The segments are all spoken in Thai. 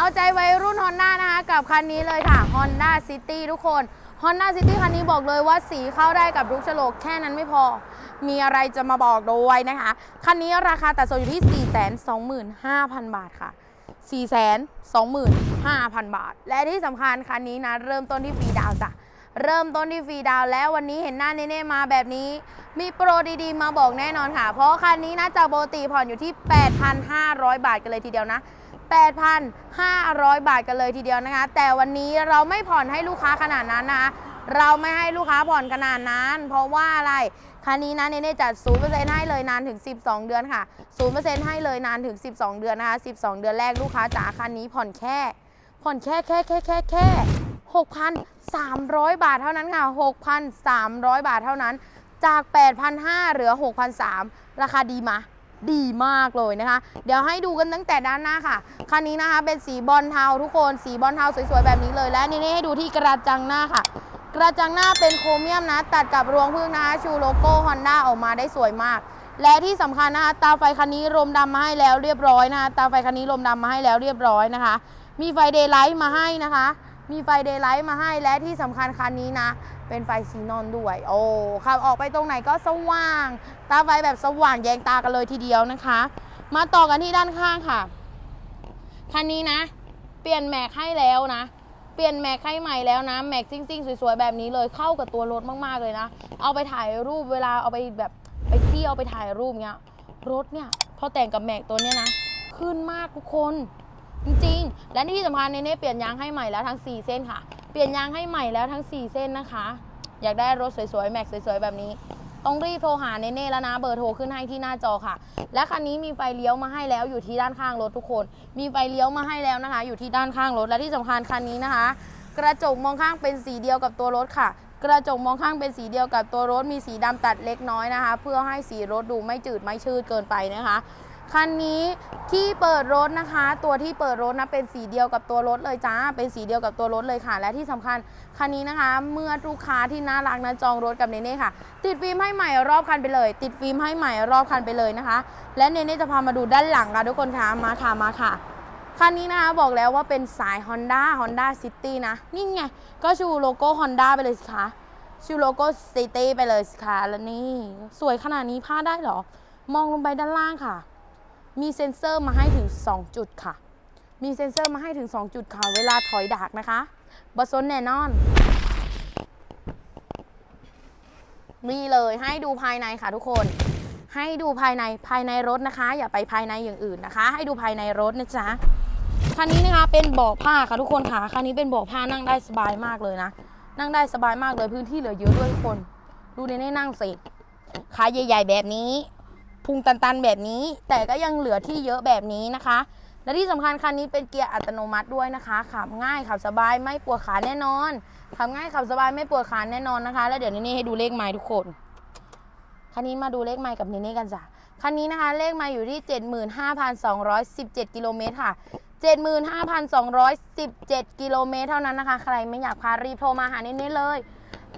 เอาใจวัยรุ่น Honda นะคะกับคันนี้เลยค่ะ Honda City ทุกคน Honda City คันนี้บอกเลยว่าสีเข้าได้กับทุกฉลกแค่นั้นไม่พอ มีอะไรจะมาบอกด้วยนะคะ คันนี้ราคาตัดส่งอยู่ที่ 425,000 บาทค่ะ 425,000 บาท และที่สำคัญคันนี้นะ เริ่มต้นที่ฟรีดาวจ้ะเริ่มต้นที่ฟรีดาวแล้ววันนี้เห็นหน้าเน่ๆมาแบบนี้ มีโปรดีๆ มาบอกแน่นอนค่ะ เพราะคันนี้นะจากปกติผ่อนอยู่ที่ 8,500 บาทกันเลยทีเดียวนะ 8,500 บาทกันเลยทีเดียวนะคะ แต่วันนี้เราไม่ผ่อนให้ลูกค้าขนาดนั้นนะคะเราไม่ให้ลูกค้าผ่อนขนาดนั้น เพราะว่าอะไรคันนี้นะเนเน่จัด 0%ให้เลยนานถึง 12 เดือนค่ะ 0%ให้เลยนานถึง 12 เดือนนะคะ 12 เดือนแรกลูกค้าจ๋าคันนี้ผ่อนแค่ ผ่อนแค่แค่แค่แค่แค่6,300 บาทเท่านั้นค่ะ 6,300 บาทเท่านั้น จาก 8,500เหลือ 6,300 ราคาดีมา ดีมากเลยนะคะ เดี๋ยวให้ดูกันตั้งแต่ด้านหน้าค่ะ คันนี้นะคะเป็นสีบอลเทาทุกคน สีบอลเทาสวยๆแบบนี้เลย และนี่ให้ดูที่กระจังหน้าค่ะ กระจังหน้าเป็นโครเมียมนะ ตัดกับรวงพึ่งนะคะชูโลโก้ฮอนด้าออกมาได้สวยมาก และที่สำคัญนะคะ ตาไฟคันนี้ลมดำมาให้แล้วเรียบร้อยนะคะ ตาไฟคันนี้ลมดำมาให้แล้วเรียบร้อยนะคะ มีไฟเดย์ไลท์มาให้นะคะ มีไฟเดย์ไลท์มาให้และที่สำคัญคันนี้นะ เป็นไฟซีนอนด้วย โอ้ขับออกไปตรงไหนก็สว่าง ตาไฟแบบสว่างแยงตากันเลยทีเดียวนะคะ มาต่อกันที่ด้านข้างค่ะ คันนี้นะ เปลี่ยนแม็กให้แล้วนะเปลี่ยนแม็กให้ใหม่แล้วนะ แม็กซิ่งๆ สวยๆ แบบนี้เลยเข้ากับตัวรถมากๆเลยนะ เอาไปถ่ายรูปเวลาเอาไปแบบไปเที่ยวไปถ่ายรูปเงี้ย รถเนี่ย พอแต่งกับแม็กตัวเนี้ยนะ ขึ้นมากทุกคน จริงๆ และที่สำคัญเนเน่เปลี่ยนยางให้ใหม่แล้วทั้ง 4 เส้นค่ะ เปลี่ยนยางให้ใหม่แล้วทั้ง 4 เส้นนะคะ อยากได้รถสวยๆ แม็กสวยๆ แบบนี้ ต้องรีบโทรหาเนเน่แล้วนะ เบอร์โทรขึ้นให้ที่หน้าจอค่ะ และคันนี้มีไฟเลี้ยวมาให้แล้วอยู่ที่ด้านข้างรถทุกคน มีไฟเลี้ยวมาให้แล้วนะคะ อยู่ที่ด้านข้างรถ และที่สำคัญคันนี้นะคะ กระจกมองข้างเป็นสีเดียวกับตัวรถค่ะ กระจกมองข้างเป็นสีเดียวกับตัวรถ มีสีดำตัดเล็กน้อยนะคะ เพื่อให้สีรถดูไม่จืดไม่ชืดเกินไปนะคะ คันนี้ที่เปิดรถนะคะ ตัวที่เปิดรถนะเป็นสีเดียวกับตัวรถเลยจ้า เป็นสีเดียวกับตัวรถเลยค่ะ และที่สำคัญคันนี้นะคะ เมื่อลูกค้าที่น่ารักนะจองรถกับเนเน่ค่ะ ติดฟิล์มให้ใหม่รอบคันไปเลย ติดฟิล์มให้ใหม่รอบคันไปเลยนะคะ และเนเน่จะพามาดูด้านหลังค่ะทุกคนค่ะมาค่ะมาค่ะคันนี้นะคะบอกแล้วว่าเป็นสาย Honda Honda City นะ นี่ไง ก็ชูโลโก้ Honda ไปเลยสิคะชูโลโก้ City ไปเลยสิคะแล้วนี่ สวยขนาดนี้พลาดได้เหรอ มองลงไปด้านล่างค่ะ มีเซ็นเซอร์มาให้ถึง 2 จุดค่ะ มีเซ็นเซอร์มาให้ถึง 2 จุดค่ะ เวลาถอยดักนะคะบสนแน่นอนนี่เลยให้ดูภายในค่ะทุกคน ให้ดูภายในภายในรถนะคะ อย่าไปภายในอย่างอื่นนะคะ ให้ดูภายในรถนะจ๊ะคันนี้นะคะเป็นเบาะผ้าค่ะทุกคนค่ะคันนี้เป็นเบาะผ้านั่งได้สบายมากเลยนะนั่งได้สบายมากเลยพื้นที่เหลือเยอะด้วยทุกคน ดูในนี่นั่งสิขาใหญ่ ๆ แบบนี้ พุงตันๆแบบนี้ แต่ก็ยังเหลือที่เยอะแบบนี้นะคะ และที่สำคัญคันนี้เป็นเกียร์อัตโนมัติด้วยนะคะ ขับง่ายขับสบายไม่ปวดขาแน่นอน ขับง่ายขับสบายไม่ปวดขาแน่นอนนะคะ แล้วเดี๋ยวนี่ให้ดูเลขไมล์ทุกคนคันนี้มาดูเลขไมล์กับเนเน่กันจ้ะคันนี้นะคะเลขไมล์อยู่ที่ 75,217 กิโลเมตรค่ะ 75,217 กิโลเมตรเท่านั้นนะคะ ใครไม่อยากพารีบโทรมาหาเนเน่เลย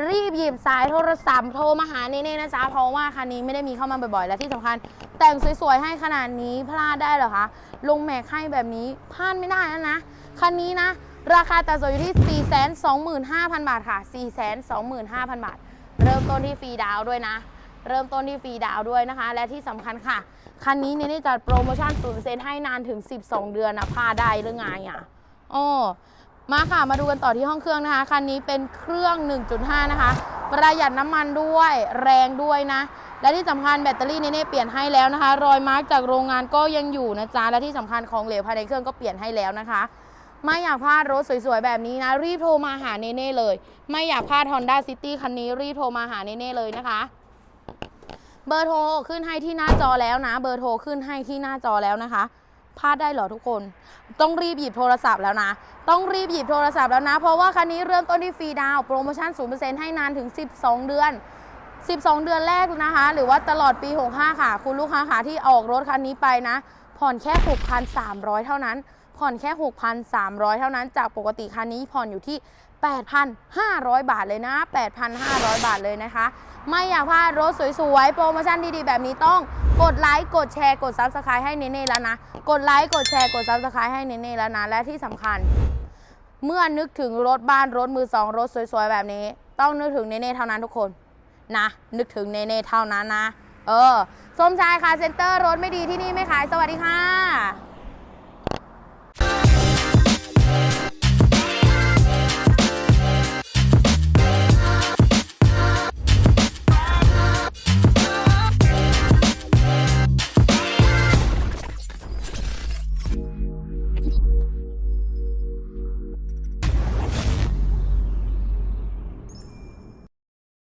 รีบหยิบสายโทรศัพท์โทรมาหาเนเน่นะจ๊ะเพราะว่าคันนี้ไม่ได้มีเข้ามาบ่อยๆ และที่สำคัญ แต่งสวยๆ ให้ขนาดนี้พลาดได้เหรอคะลงแม็กให้แบบนี้พลาดไม่ได้แล้วนะคันนี้นะ ราคาตัดส่งอยู่ที่ 425,000 บาทค่ะ 425,000 บาท เริ่มต้นที่ฟรีดาวด้วยนะ เริ่มต้นที่ฟรีดาวด้วยนะคะ และที่สำคัญค่ะคันนี้เน่จัดโปรโมชั่น0%ให้นานถึง 12 เดือนนะพลาดได้หรือไงอะอ๋อ มาค่ะมาดูกันต่อที่ห้องเครื่องนะคะคันนี้เป็นเครื่อง 1.5 นะคะ ประหยัดน้ำมันด้วยแรงด้วยนะ และที่สำคัญแบตเตอรี่เน่เปลี่ยนให้แล้วนะคะ รอยมาร์กจากโรงงานก็ยังอยู่นะจ๊ะและที่สำคัญของเหลวภายในเครื่องก็เปลี่ยนให้แล้วนะคะไม่อยากพลาดรถสวยๆ แบบนี้นะ รีบโทรมาหาเน่เลย ไม่อยากพลาด Honda City คันนี้รีบโทรมาหาเน่เลยนะคะ เบอร์โทรขึ้นให้ที่หน้าจอแล้วนะ เบอร์โทรขึ้นให้ที่หน้าจอแล้วนะคะ พลาดได้เหรอทุกคน ต้องรีบหยิบโทรศัพท์แล้วนะ ต้องรีบหยิบโทรศัพท์แล้วนะ เพราะว่าคันนี้เริ่มต้นที่ฟรีดาวโปรโมชั่น 0%ให้นานถึง 12 เดือน 12 เดือนแรกนะคะ หรือว่าตลอดปี 65 ค่ะ คุณลูกค้าค่ะที่ออกรถคันนี้ไปนะ ผ่อนแค่ 6,300 เท่านั้น ผ่อนแค่ 6,300 เท่านั้น จากปกติคันนี้ผ่อนอยู่ที่ 8,500 บาทเลยนะ 8,500 บาทเลยนะคะ ไม่อยากพลาดรถสวยๆ โปรโมชั่นดีๆ แบบนี้ต้องกดไลค์ กดแชร์ กด Subscribe ให้เนเน่แล้วนะ กดไลค์ กดแชร์ กด Subscribe ให้เนเน่แล้วนะ และที่สำคัญ เมื่อนึกถึงรถบ้านรถมือสองรถสวยๆ แบบนี้ ต้องนึกถึงเนเน่เท่านั้นทุกคนนะ นึกถึงเนเน่เท่านั้นนะ เออส้มชายค่ะเซ็นเตอร์รถไม่ดีที่นี่ไม่ขายสวัสดีค่ะ